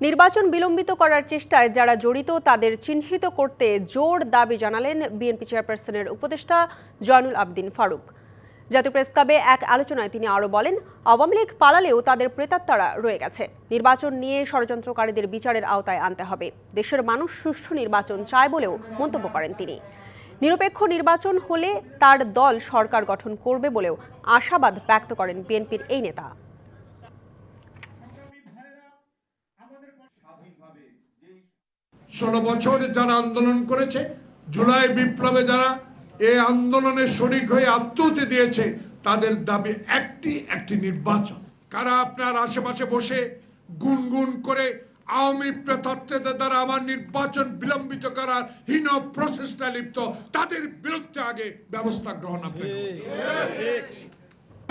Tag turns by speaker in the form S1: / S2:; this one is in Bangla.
S1: নির্বাচন বিলম্বিত করার চেষ্টায় যারা জড়িত তাদের চিহ্নিত করতে জোর দাবি জানালেন বিএনপি চেয়ারপারসনের উপদেষ্টা জয়নুল আবদিন ফারুক। জাতীয় প্রেস ক্লাবে এক আলোচনায় তিনি আরও বলেন, আওয়ামী লীগ পালালেও তাদের প্রেতাত্মারা রয়ে গেছে। নির্বাচন নিয়ে ষড়যন্ত্রকারীদের বিচারের আওতায় আনতে হবে। দেশের মানুষ সুষ্ঠু নির্বাচন চায় বলেও মন্তব্য করেন তিনি। নিরপেক্ষ নির্বাচন হলে তার দল সরকার গঠন করবে বলেও আশাবাদ ব্যক্ত করেন বিএনপির এই নেতা।
S2: ষোলো বছর যারা আন্দোলন করেছে জুলাই বিপ্লবে যারা এই আন্দোলনে শরিক হয়ে আত্মহতি দিয়েছে তাদের দাবি একটি একটি নির্বাচন। কারা আপনার আশেপাশে বসে গুনগুন করে আওয়ামী প্রেতাত্মদের দ্বারা আমার নির্বাচন বিলম্বিত করার হীন প্রচেষ্টা লিপ্ত তাদের বিরুদ্ধে আগে ব্যবস্থা গ্রহণ আপনি।